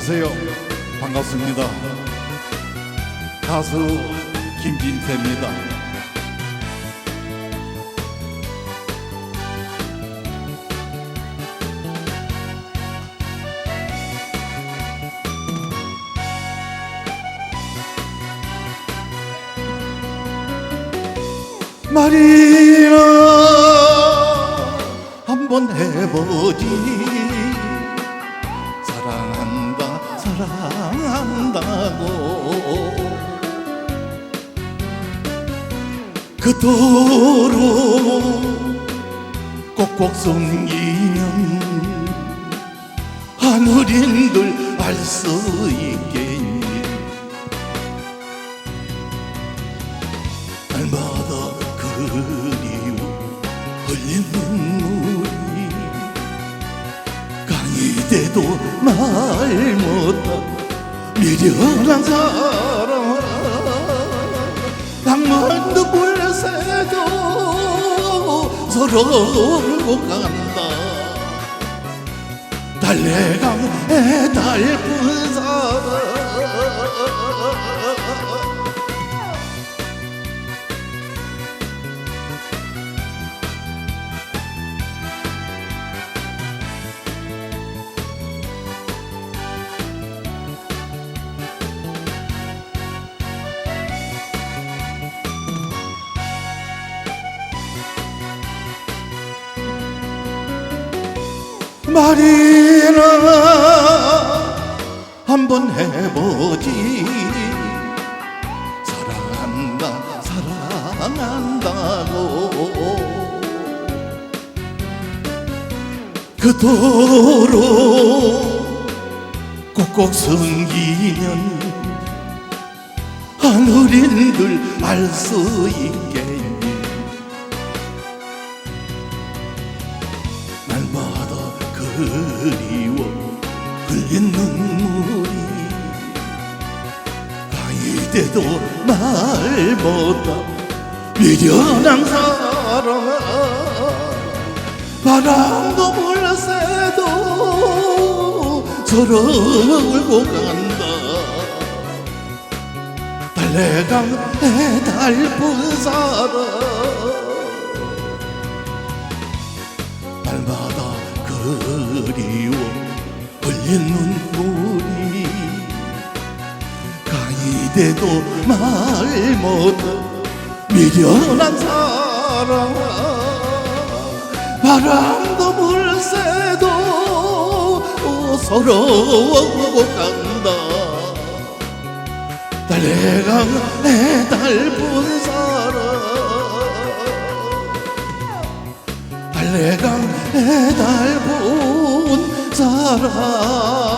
안녕하세요. 반갑습니다. 가수 김진태입니다. 말이나 한번 해보지 사랑한다 사랑한다고. 그토록 꼭꼭 숨기면 하늘인들 알 수 있겠니? 날마다 그리워 눈 돼도 말 못한 미련한 사람. 낭만도 불새도 서로 울고 간다. 달래강에 달픈 사람 말이나 한번 해보지. 사랑한다 사랑한다고. 그토록 꼭꼭 숨기면 하늘인들 알 수 있겠 그리워 흘린 눈물이 강이 돼도 말 못한 미련한 사랑 바람도 불새도 서로 울고 간다. 달래강에 달픈 사랑 날마다 그리워 흘린 눈물이 강이 돼도 말 못한 미련한 사랑 바람도 물새도 오고 간다. 달래강에 달픈 사랑 달래강에 달 픈